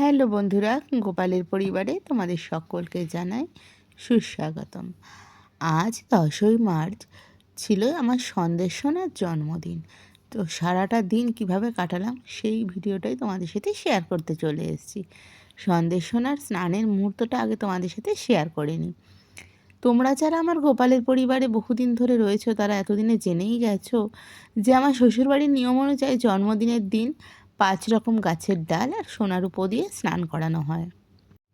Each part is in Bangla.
হ্যালো বন্ধুরা, গোপালের পরিবারে তোমাদের সকলকে জানাই সুস্বাগতম। আজ দশই মার্চ ছিল আমার সন্দেশনার জন্মদিন। তো সারাটা দিন কীভাবে কাটালাম সেই ভিডিওটাই তোমাদের সাথে শেয়ার করতে চলে এসেছি। সন্দেশনার স্নানের মুহূর্তটা আগে তোমাদের সাথে শেয়ার করে নিই। তোমরা যারা আমার গোপালের পরিবারে বহুদিন ধরে রয়েছো, তারা এতদিনে জেনেই গেছো যে আমার শ্বশুরবাড়ির নিয়ম অনুযায়ী জন্মদিনের দিন পাঁচ রকম গাছের ডাল আর সোনার উপো দিয়ে স্নান করানো হয়।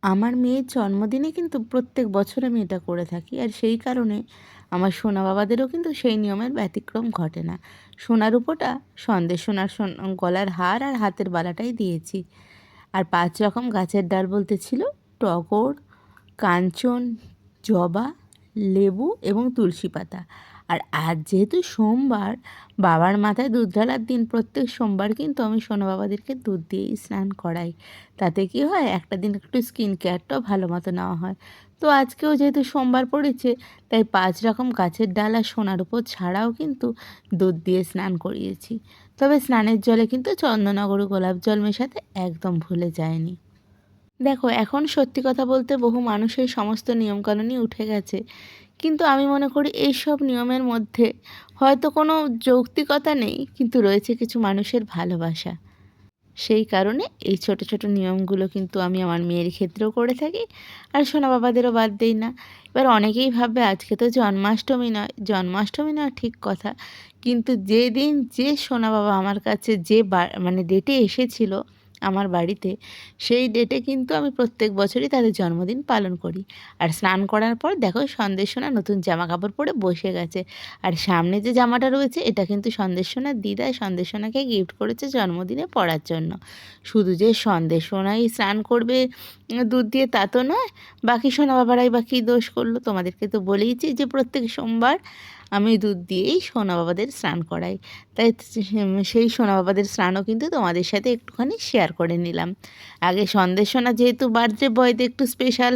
আমার মেয়ের জন্মদিনে কিন্তু প্রত্যেক বছর আমি এটা করে থাকি আর সেই কারণে আমার সোনা বাবাদেরও কিন্তু সেই নিয়মের ব্যতিক্রম ঘটে না। সোনার উপোটা সন্দেশ সোনার গলার হার আর হাতের বালাটাই দিয়েছি। আর পাঁচ রকম গাছের ডাল বলতে ছিল টগর, কাঞ্চন, জবা, লেবু এবং তুলসী পাতা। আর আজ যেহেতু সোমবার, বাবার মাথায় দুধ ঢালার দিন, প্রত্যেক সোমবার কিন্তু আমি সোনা বাবাদেরকে দুধ দিয়েই স্নান করাই। তাতে কি হয়, একটা দিন একটু স্কিন কেয়ারটাও ভালো মতো নেওয়া হয়। তো আজকেও যেহেতু সোমবার পড়েছে, তাই পাঁচ রকম গাছের ডাল আর সোনার উপর ছাড়াও কিন্তু দুধ দিয়ে স্নান করিয়েছি। তবে স্নানের জলে কিন্তু চন্দনগর গোলাপ জল মেশাতে একদম ভুলে যায়নি দেখো, এখন সত্যি কথা বলতে বহু মানুষের সমস্ত নিয়মকানুনই উঠে গেছে। কিন্তু আমি মনে করি এই সব নিয়মের মধ্যে হয়তো কোনো যৌক্তিকতা নেই, কিন্তু রয়েছে কিছু মানুষের ভালোবাসা। সেই কারণে এই ছোট ছোট নিয়মগুলো কিন্তু আমি আমার মেয়ের ক্ষেত্রেও করে থাকি আর সোনা বাবাদেরও বাদ দিই না। এবার অনেকেই ভাববে, আজকে তো জন্মাষ্টমী নয়। জন্মাষ্টমী নয় ঠিক কথা, কিন্তু যেদিন যে সোনা বাবা আমার কাছে যে মানে ডেটে এসেছিল আমার বাড়িতে, সেই ডেটে কিন্তু আমি প্রত্যেক বছরই তাদের জন্মদিন পালন করি। আর স্নান করার পর দেখো সন্দেশনা নতুন জামা কাপড় পরে বসে গেছে। আর সামনে যে জামাটা রয়েছে, এটা কিন্তু সন্দেশনার দিদা সন্দেশনাকে গিফট করেছে জন্মদিনে পড়ার জন্য। শুধু যে সন্দেশনাই স্নান করবে, দুধ দিয়ে তা তো নয়, বাকি সোনা বাবারাই বা কী দোষ করল তোমাদেরকে তো বলেইছি যে প্রত্যেক সোমবার আমি দুধ দিয়েই সোনা বাবাদের স্নান করাই। তাই সেই সোনা বাবাদের স্নানও কিন্তু তোমাদের সাথে একটুখানি শেয়ার করে নিলাম। আগে সন্দেশ সোনা যেহেতু বার্থডে বয়তে একটু স্পেশাল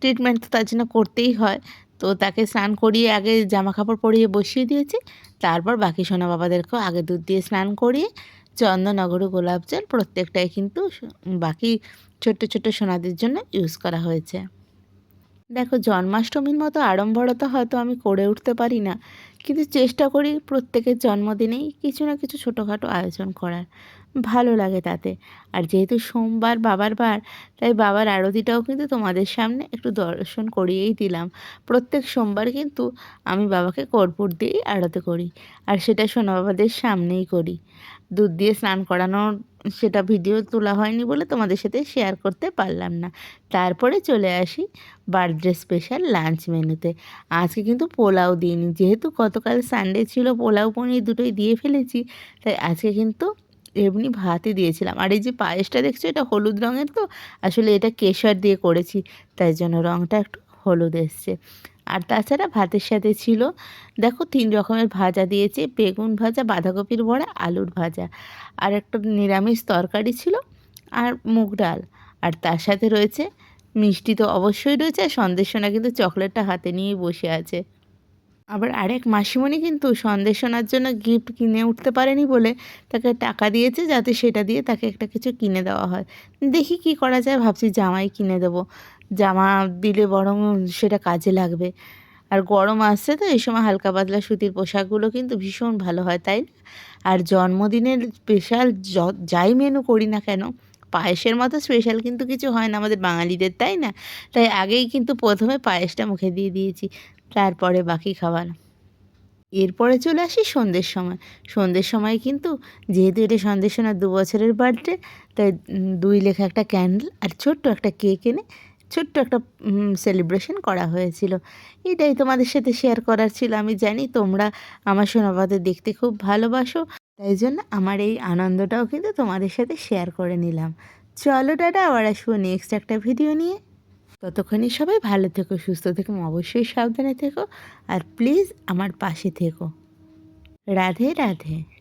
ট্রিটমেন্ট তো তার জন্য করতেই হয়। তো তাকে স্নান করিয়ে আগে জামা কাপড় পরিয়ে বসিয়ে দিয়েছি। তারপর বাকি সোনা বাবাদেরকেও আগে দুধ দিয়ে স্নান করিয়ে চন্দনগর গোলাপ জল প্রত্যেকটাই কিন্তু বাকি ছোট্ট ছোট্ট সোনাদের জন্য ইউজ করা হয়েছে। দেখো, জন্মাষ্টমীর মতো আড়ম্বরতা হয়তো আমি করে উঠতে পারি না, কিন্তু চেষ্টা করি প্রত্যেকের জন্মদিনেই কিছু না কিছু ছোটোখাটো আয়োজন করার। ভালো লাগে তাতে। আর যেহেতু সোমবার বাবার বার, তাই বাবার আরতিটাও কিন্তু তোমাদের সামনে একটু দর্শন করিয়েই দিলাম। প্রত্যেক সোমবার কিন্তু আমি বাবাকে কর্পূর দিয়েই আরতি করি, আর সেটা সোনা বাবাদের সামনেই করি। দুধ দিয়ে স্নান করানোর সেটা ভিডিও তোলা হয়নি বলে তোমাদের সাথে শেয়ার করতে পারলাম না। তারপরে চলে আসি বার্থডে স্পেশাল লাঞ্চ মেনুতে। আজকে কিন্তু পোলাও দিইনি, যেহেতু গতকাল সানডে ছিল, পোলাও পনির দুটোই দিয়ে ফেলেছি, তাই আজকে কিন্তু এমনি ভাতে দিয়েছিলাম। আর এই যে পায়েসটা দেখছ, এটা হলুদ রঙের তো? আসলে এটা কেশর দিয়ে করেছি, তাই জন্য রঙটা একটু হলুদ এসছে। আর তাছাড়া ভাতের সাথে ছিল, দেখো তিন রকমের ভাজা দিয়েছে, বেগুন ভাজা, বাঁধাকপির বড়া, আলুর ভাজা। আর একটা নিরামিষ তরকারি ছিল, আর মুগ ডাল। আর তার সাথে রয়েছে, মিষ্টি তো অবশ্যই রয়েছে, আর সন্দেশনা কিন্তু চকলেটটা হাতে নিয়েই বসে আছে। আবার আরেক মাসিমণি কিন্তু সন্দেশনার জন্য গিফট কিনে উঠতে পারেনি বলে তাকে টাকা দিয়েছে যাতে সেটা দিয়ে তাকে একটা কিছু কিনে দেওয়া হয়। দেখি কি করা যায়, ভাবছি জামাই কিনে দেবো। জামা দিলে বরং সেটা কাজে লাগবে। আর গরম আসছে তো, এই সময় হালকা পাতলা সুতির পোশাকগুলো কিন্তু ভীষণ ভালো হয়, তাই আর জন্মদিনের স্পেশাল যাই মেনু করি না কেন, পায়েসের মতো স্পেশাল কিন্তু কিছু হয় না আমাদের বাঙালিদের, তাই না? তাই আগেই কিন্তু প্রথমে পায়েসটা মুখে দিয়ে দিয়েছি। তারপরে বাকি খাবার। এরপরে চলে আসি সন্ধ্যের সময়। সন্ধ্যের সময় কিন্তু যেহেতু এটা সন্ধ্যের সময় দু বছরের বার্থডে তাই দুই লেখা একটা ক্যান্ডেল আর ছোট্ট একটা কেক এনে ছোট্ট একটা সেলিব্রেশন করা হয়েছিল। এটাই তোমাদের সাথে শেয়ার করার ছিল। আমি জানি তোমরা আমার সোনাবাদের দেখতে খুব ভালোবাসো, তাই জন্য আমার এই আনন্দটাও কিন্তু তোমাদের সাথে শেয়ার করে নিলাম। চলো টাটা, আবার আসব নেক্সট একটা ভিডিও নিয়ে। ততক্ষণই সবাই ভালো থেকো, সুস্থ থেকো অবশ্যই সাবধানে থেকো। আর প্লিজ আমার পাশে থেকো। রাধে রাধে।